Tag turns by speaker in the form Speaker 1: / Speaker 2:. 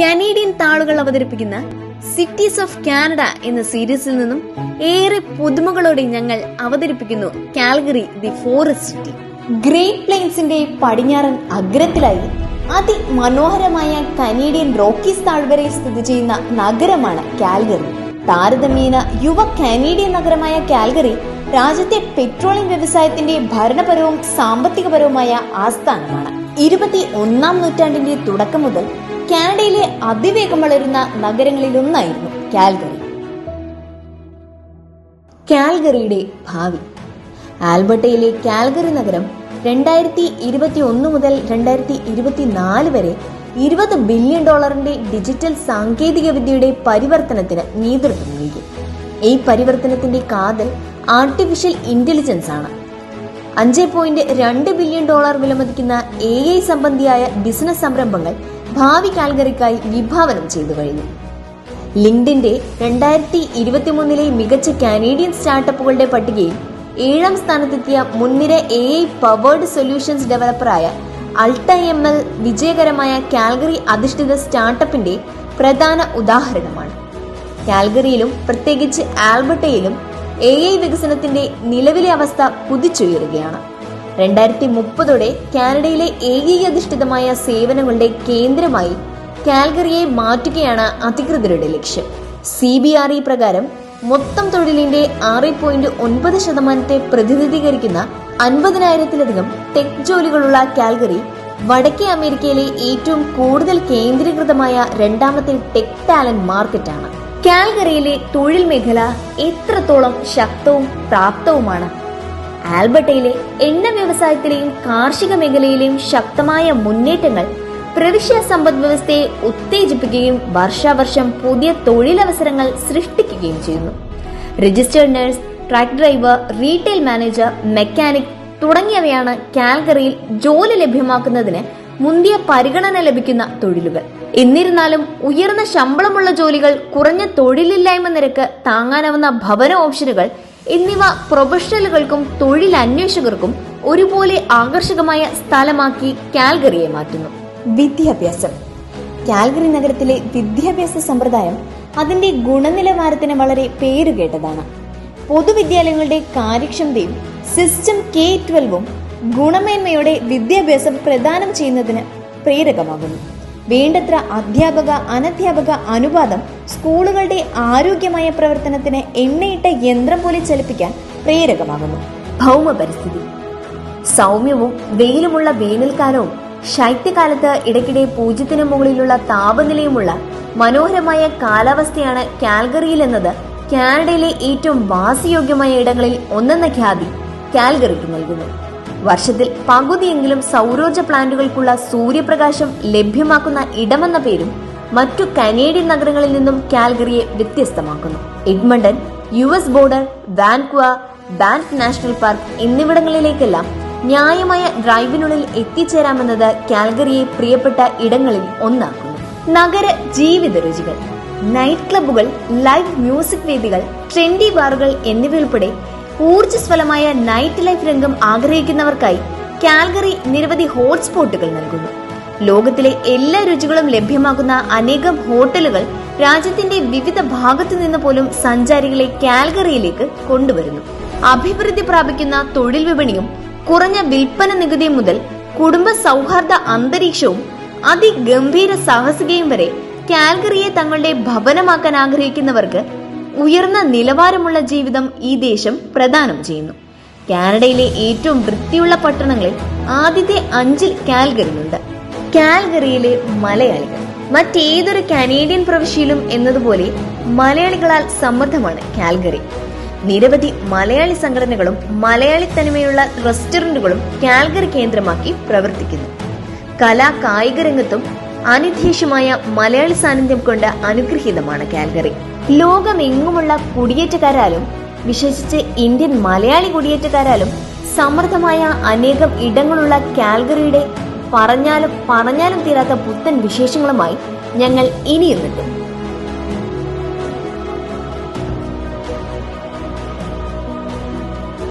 Speaker 1: Canadian താളുകൾ അവതരിപ്പിക്കുന്ന cities of Canada എന്ന സീരീസിൽ നിന്നും ഏറെ പുതുമകളോടെ ഞങ്ങൾ അവതരിപ്പിക്കുന്നു Calgary the forest city. Great പ്ലെയിൻസിന്റെ പടിഞ്ഞാറൻ അഗ്രത്തിലായി അതിമനോഹരമായ കനേഡിയൻ റോക്കീസ് താഴ്വരയിൽ സ്ഥിതി ചെയ്യുന്ന നഗരമാണ് കാൽഗറി. താരതമ്യേന യുവ കനേഡിയൻ നഗരമായ കാൽഗറി രാജ്യത്തെ പെട്രോളിയം വ്യവസായത്തിന്റെ ഭരണപരവും സാമ്പത്തികപരവുമായ ആസ്ഥാനമാണ്. ഇരുപത്തി ഒന്നാം നൂറ്റാണ്ടിന്റെ തുടക്കം മുതൽ കാനഡയിലെ അതിവേഗം വളരുന്ന നഗരങ്ങളിലൊന്നായിരുന്നു കാൽഗറി. കാൽഗറിയുടെ ഭാവി. ആൽബർട്ടയിലെ കാൽഗറി നഗരം രണ്ടായിരത്തി ഇരുപത്തി ഒന്ന് മുതൽ രണ്ടായിരത്തി ഇരുപത്തിനാല് വരെ ഇരുപത് ബില്യൺ ഡോളറിന്റെ ഡിജിറ്റൽ സാങ്കേതിക വിദ്യയുടെ പരിവർത്തനത്തിന് നേതൃത്വം നൽകി. ഈ പരിവർത്തനത്തിന്റെ കാതൽ ആർട്ടിഫിഷ്യൽ ഇന്റലിജൻസ് ആണ്. അഞ്ച് പോയിന്റ് രണ്ട് ബില്യൺ ഡോളർ വിലമതിക്കുന്ന എ ഐ സംബന്ധിയായ ബിസിനസ് സംരംഭങ്ങൾ ഭാവി കാൽഗറിക്കായി വിഭാവനം ചെയ്തു കഴിഞ്ഞു. ലിങ്ക്ഡിന്റെ രണ്ടായിരത്തി ഇരുപത്തിമൂന്നിലെ മികച്ച കാനേഡിയൻ സ്റ്റാർട്ടപ്പുകളുടെ പട്ടികയിൽ ഏഴാം സ്ഥാനത്തെത്തിയ മുൻനിര എ ഐ പവേർഡ് സൊല്യൂഷൻസ് ഡെവലപ്പറായ അൾട്ട എം എൽ വിജയകരമായ കാൽഗറി അധിഷ്ഠിത സ്റ്റാർട്ടപ്പിന്റെ പ്രധാന ഉദാഹരണമാണ്. കാൽഗറിയിലും പ്രത്യേകിച്ച് ആൽബർട്ടയിലും എ ഐ വികസനത്തിന്റെ നിലവിലെ അവസ്ഥ കുതിച്ചുയരുകയാണ്. രണ്ടായിരത്തി മുപ്പതോടെ കാനഡയിലെ അധിഷ്ഠിതമായ സേവനങ്ങളുടെ കേന്ദ്രമായി കാൽഗറിയെ മാറ്റുകയാണ് അധികൃതരുടെ ലക്ഷ്യം. സി ബി ആർ ഇ പ്രകാരം മൊത്തം തൊഴിലിന്റെ ആറ് പോയിന്റ് ഒൻപത് ശതമാനത്തെ പ്രതിനിധീകരിക്കുന്ന അൻപതിനായിരത്തിലധികം ടെക് ജോലികളുള്ള കാൽഗറി വടക്കേ അമേരിക്കയിലെ ഏറ്റവും കൂടുതൽ കേന്ദ്രീകൃതമായ രണ്ടാമത്തെ ടെക് ടാലന്റ് മാർക്കറ്റാണ്. കാൽഗറിയിലെ തൊഴിൽ മേഖല എത്രത്തോളം ശക്തവും പ്രാപ്തവുമാണ് ആൽബർട്ടയിലെ എണ്ണ വ്യവസായത്തിലെയും കാർഷിക മേഖലയിലെയും ശക്തമായ മുന്നേറ്റങ്ങൾ പ്രവിശ്യ സമ്പദ് വ്യവസ്ഥയെ ഉത്തേജിപ്പിക്കുകയും വർഷാവർഷം പുതിയ തൊഴിലവസരങ്ങൾ സൃഷ്ടിക്കുകയും ചെയ്യുന്നു. Registered nurse truck driver retail manager mechanic തുടങ്ങിയവയാണ് കാൽഗറിയിൽ ജോലി ലഭ്യമാക്കുന്നതിന് മുന്തിയ പരിഗണന ലഭിക്കുന്ന തൊഴിലുകൾ. എന്നിരുന്നാലും ഉയർന്ന ശമ്പളമുള്ള ജോലികൾ കുറഞ്ഞ തൊഴിലില്ലായ്മ നിരക്ക് താങ്ങാനാവുന്ന ഭവന ഓപ്ഷനുകൾ എന്നിവ പ്രൊഫഷണലുകൾക്കും തൊഴിൽ അന്വേഷകർക്കും ഒരുപോലെ ആകർഷകമായ സ്ഥലമാക്കി കാൽഗറിയെ മാറ്റുന്നു. വിദ്യാഭ്യാസം. കാൽഗറി നഗരത്തിലെ വിദ്യാഭ്യാസ സമ്പ്രദായം അതിന്റെ ഗുണനിലവാരത്തിന് വളരെ പേരുകേട്ടതാണ്. പൊതുവിദ്യാലയങ്ങളുടെ കാര്യക്ഷമതയും സിസ്റ്റം കെ ട്വൽവും ഗുണമേന്മയോടെ വിദ്യാഭ്യാസം പ്രദാനം ചെയ്യുന്നതിന് പ്രേരകമാകുന്നു. വേണ്ടത്ര അധ്യാപക അനധ്യാപക അനുപാതം സ്കൂളുകളുടെ ആരോഗ്യമായ പ്രവർത്തനത്തിന് എണ്ണയിട്ട യന്ത്രം പോലെ ചലിപ്പിക്കാൻ പ്രേരകമാകുന്നു. ഭൗമ പരിസ്ഥിതി. സൗമ്യവും വെയിലുമുള്ള വേനൽക്കാലവും ശൈത്യകാലത്ത് ഇടയ്ക്കിടെ പൂജ്യത്തിന് മുകളിലുള്ള താപനിലയുമുള്ള മനോഹരമായ കാലാവസ്ഥയാണ് കാൽഗറിയിൽ എന്നത്. കാനഡയിലെ ഏറ്റവും വാസയോഗ്യമായ ഇടങ്ങളിൽ ഒന്നെന്ന ഖ്യാതി കാൽഗറിക്ക് നൽകുന്നു. വർഷത്തിൽ പകുതിയെങ്കിലും സൗരോർജ പ്ലാന്റുകൾക്കുള്ള സൂര്യപ്രകാശം ലഭ്യമാക്കുന്ന ഇടമെന്ന പേരും മറ്റു കനേഡിയൻ നഗരങ്ങളിൽ നിന്നും കാൽഗറിയെ വ്യത്യസ്തമാക്കുന്നു. Edmonton U S border Vancouver Banff national park എന്നിവിടങ്ങളിലേക്കെല്ലാം ന്യായമായ ഡ്രൈവിനുള്ളിൽ എത്തിച്ചേരാമെന്നത് കാൽഗറിയെ പ്രിയപ്പെട്ട ഇടങ്ങളിൽ ഒന്നാക്കുന്നു. നഗര ജീവിത രുചികൾ നൈറ്റ് ക്ലബ്ബുകൾ ലൈവ് മ്യൂസിക് വേദികൾ ട്രെൻഡി ബാറുകൾ എന്നിവയുൾപ്പെടെ ഊർജസ്വലമായ നൈറ്റ് ലൈഫ് രംഗം ആഗ്രഹിക്കുന്നവർക്കായി കാൽഗറി നിരവധി ഹോട്ട്സ്പോട്ടുകൾ നൽകുന്നു. ലോകത്തിലെ എല്ലാ രുചികളും ലഭ്യമാകുന്ന അനേകം ഹോട്ടലുകൾ രാജ്യത്തിന്റെ വിവിധ ഭാഗത്തു നിന്ന് പോലും സഞ്ചാരികളെ കാൽഗറിയിലേക്ക് കൊണ്ടുവരുന്നു. അഭിവൃദ്ധി പ്രാപിക്കുന്ന തൊഴിൽ വിപണിയും കുറഞ്ഞ വിൽപ്പന നികുതിയും മുതൽ കുടുംബ സൗഹാർദ്ദ അന്തരീക്ഷവും അതിഗംഭീര സാഹസികയും വരെ കാൽഗറിയെ തങ്ങളുടെ ഭവനമാക്കാൻ ആഗ്രഹിക്കുന്നവർക്ക് ഉയർന്ന നിലവാരമുള്ള ജീവിതം ഈ ദേശം പ്രദാനം ചെയ്യുന്നു. കാനഡയിലെ ഏറ്റവും വൃത്തിയുള്ള പട്ടണങ്ങളിൽ ആദ്യത്തെ അഞ്ചിൽ കാൽഗറിയുണ്ട് കാൽഗറിയിലെ മലയാളികൾ. മറ്റേതൊരു കനേഡിയൻ പ്രവിശ്യയിലും എന്നതുപോലെ മലയാളികളാൽ സമൃദ്ധമാണ് കാൽഗറി. നിരവധി മലയാളി സംഘടനകളും മലയാളി തനിമയുള്ള റെസ്റ്റോറന്റുകളും കാൽഗറി കേന്ദ്രമാക്കി പ്രവർത്തിക്കുന്നു. കലാ കായിക രംഗത്തും അനിധ്യേഷ്യമായ മലയാളി സാന്നിധ്യം കൊണ്ട് അനുഗ്രഹീതമാണ് കാൽഗറി. ലോകമെങ്ങുമുള്ള കുടിയേറ്റക്കാരാലും വിശേഷിച്ച് ഇന്ത്യൻ മലയാളി കുടിയേറ്റക്കാരാലും സമൃദ്ധമായ അനേകം ഇടങ്ങളുള്ള കാൽഗറിയുടെ പറഞ്ഞാലും പറഞ്ഞാലും തീരാത്ത പുത്തൻ വിശേഷങ്ങളുമായി ഞങ്ങൾ ഇനിയും എത്തും